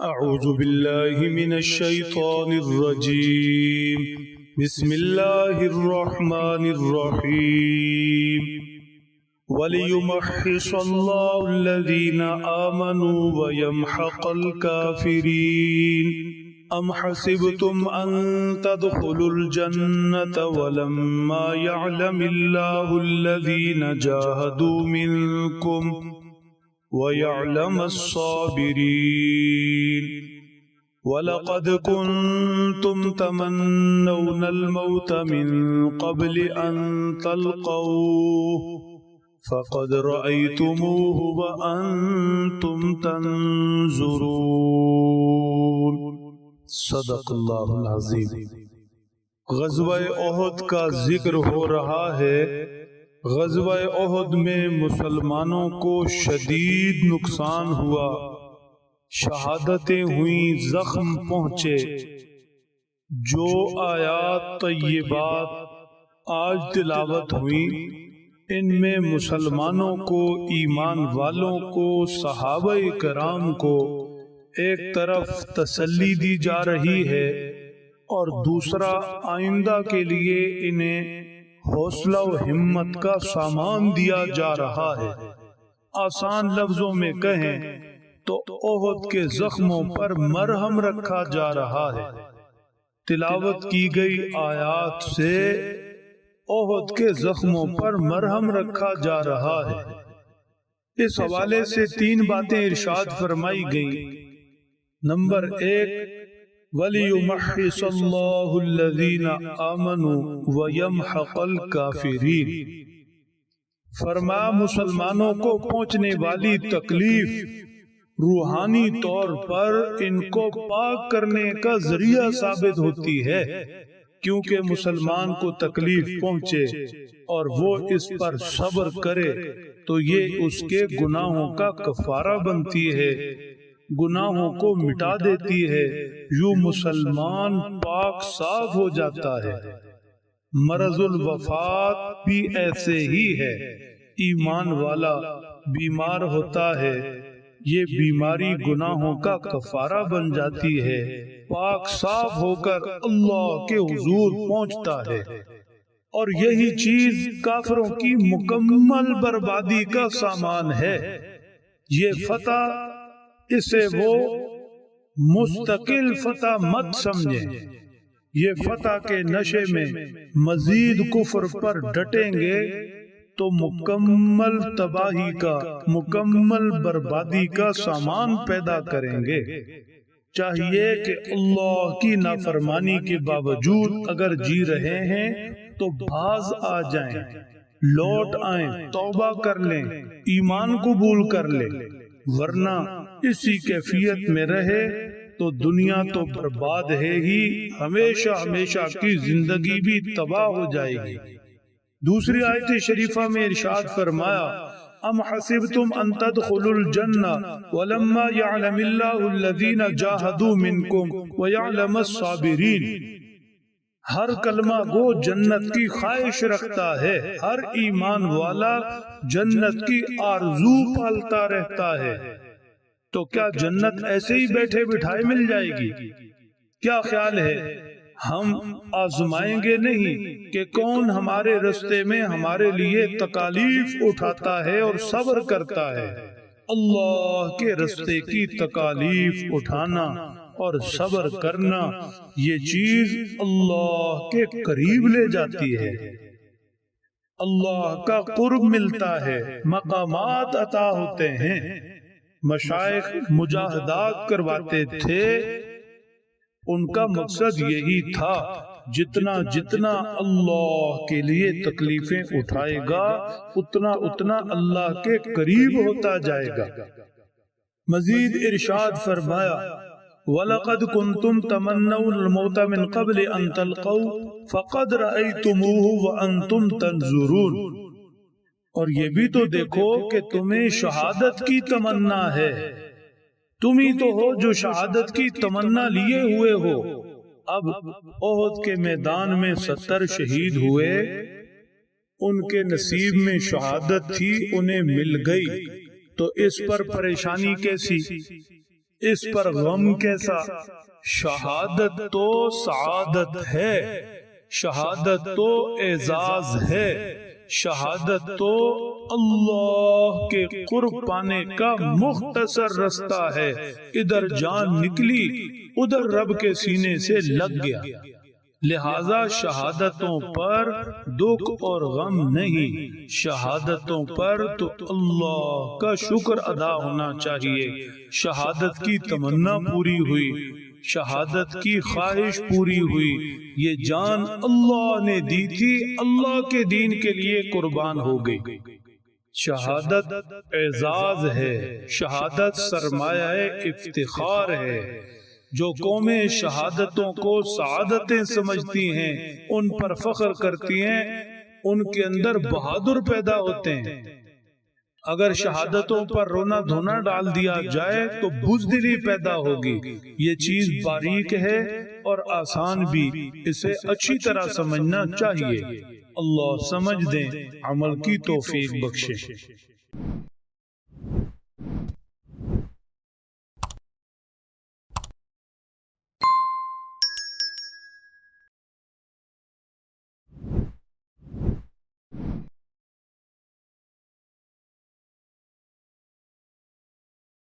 أعوذ بالله من الشيطان الرجيم. بسم الله الرحمن الرحيم. وليمحص الله الذين آمنوا ويمحق الكافرين. أم حسبتم أن تدخلوا الجنة ولما يعلم الله الذين جاهدوا منكم ويعلم الصابرين ولقد كنتم تمنون الموت من قبل أن تلقوه فقد رأيتموه وأنتم تنظرون صدق اللہ العظیم۔ غزوہ احد کا ذکر ہو رہا ہے۔ غزوہ احد میں مسلمانوں کو شدید نقصان ہوا۔ شہادتیں ہوئیں، زخم پہنچے۔ جو آیات طیبات آج تلاوت ہوئیں، ان میں مسلمانوں کو، ایمان والوں کو، صحابہ کرام کو ایک طرف تسلی دی جا رہی ہے اور دوسرا آئندہ کے لیے انہیں حوصلہ و ہمت کا سامان دیا جا رہا ہے۔ آسان لفظوں میں کہیں تو عہد کے زخموں پر مرہم رکھا جا رہا ہے۔ تلاوت کی گئی آیات سے عہد کے زخموں پر مرہم رکھا جا رہا ہے۔ اس حوالے سے تین باتیں ارشاد فرمائی گئیں۔ نمبر ایک وَلِيُمَحِّصَ اللَّهُ الَّذِينَ آمَنُوا وَيَمْحَقَ الْكَافِرِينَ. فرما مسلمانوں کو پہنچنے والی تکلیف روحانی طور پر ان کو پاک کرنے کا ذریعہ ثابت ہوتی ہے کیونکہ مسلمان کو تکلیف پہنچے اور وہ اس پر صبر کرے تو یہ اس کے گناہوں کا کفارہ بنتی ہے۔ گناہوں کو مٹا دیتی ہے۔ یوں مسلمان پاک صاف ہو جاتا ہے۔ مرض الوفات بھی ایسے ہی ہے۔ ایمان والا بیمار ہوتا ہے۔ یہ بیماری گناہوں کا کفارہ بن جاتی ہے۔ پاک صاف ہو کر اللہ کے حضور پہنچتا ہے۔ اور یہی چیز کافروں کی مکمل بربادی کا سامان ہے۔ یہ فتح اسے وہ مستقل فتح مت سمجھے یہ فتح کے نشے میں مزید کفر پر ڈٹیں گے تو مکمل تباہی کا، مکمل بربادی کا سامان پیدا کریں گے۔ چاہیے کہ اللہ کی نافرمانی کے باوجود اگر جی رہے ہیں تو باز آ جائیں، لوٹ آئیں، توبہ کر لیں، ایمان قبول کر لیں۔ ورنہ اسی کیفیت میں رہے تو دنیا تو برباد ہے ہی، ہمیشہ ہمیشہ کی زندگی بھی تباہ ہو جائے گی۔ دوسری آیت شریفہ میں ارشاد فرمایا، ام حسبتم ان تدخلوا الجنہ ولما يعلم الله الذين جاهدوا منكم ويعلم الصابرين ہر کلمہ گو جنت کی خواہش رکھتا ہے، ہر ایمان والا جنت کی آرزو پالتا رہتا ہے۔ تو کیا جنت ایسے ہی بیٹھے بٹھائے مل جائے گی؟ کیا خیال ہے؟ ہم آزمائیں گے نہیں کہ کون ہمارے رستے میں ہمارے لیے تکالیف اٹھاتا ہے اور صبر کرتا ہے۔ اللہ کے رستے کی تکالیف اٹھانا اور صبر کرنا یہ چیز اللہ کے قریب لے جاتی ہے۔ اللہ کا قرب ملتا ہے۔ مقامات عطا ہوتے ہیں۔ مشائق مجاہدات کرواتے تھے۔ ان کا مقصد یہی تھا، جتنا جتنا اللہ کے لیے تکلیفیں اٹھائے گا، اتنا اتنا اللہ کے قریب ہوتا جائے گا۔ مزید ارشاد فرمایا، وَلَقَدْ كُنْتُمْ تَمَنَّوْنَ الْمَوْتَ مِنْ قَبْلِ أَن تَلْقَوْا فَقَدْ رَأَيْتُمُوهُ وَأَنْتُمْ تَنْظُرُونَ۔ اور یہ بھی تو دیکھو کہ تمہیں شہادت کی تمنا ہے۔ تم ہی تو ہو جو شہادت کی تمنا لیے ہوئے ہو۔ اب عہد کے میدان میں ستر شہید ہوئے۔ ان کے نصیب میں شہادت تھی، انہیں مل گئی۔ تو اس پر پریشانی کیسی؟ اس پر غم کیسا؟ شہادت تو سعادت ہے، شہادت تو اعزاز ہے۔ شہادت تو اللہ کے قرب پانے کا مختصر رستہ ہے۔ ادھر جان نکلی، ادھر رب کے سینے سے لگ گیا۔ لہذا شہادتوں پر دکھ اور غم نہیں۔ شہادتوں پر تو اللہ کا شکر ادا ہونا چاہیے۔ شہادت کی تمنا پوری ہوئی۔ شہادت کی خواہش پوری ہوئی یہ جان اللہ نے دی تھی اللہ کے دین کے لیے قربان ہو گئی۔ شہادت اعزاز ہے شہادت سرمایہ افتخار ہے۔ جو قومیں شہادتوں کو سعادتیں سمجھتی ہیں ان پر فخر کرتی ہیں ان کے اندر بہادر پیدا ہوتے ہیں۔ اگر شہادتوں پر رونا دھونا ڈال دیا جائے تو بزدلی پیدا ہوگی۔ یہ چیز باریک ہے اور آسان بھی۔ اسے اچھی طرح سمجھنا چاہیے۔ اللہ سمجھ دیں عمل کی توفیق بخشے۔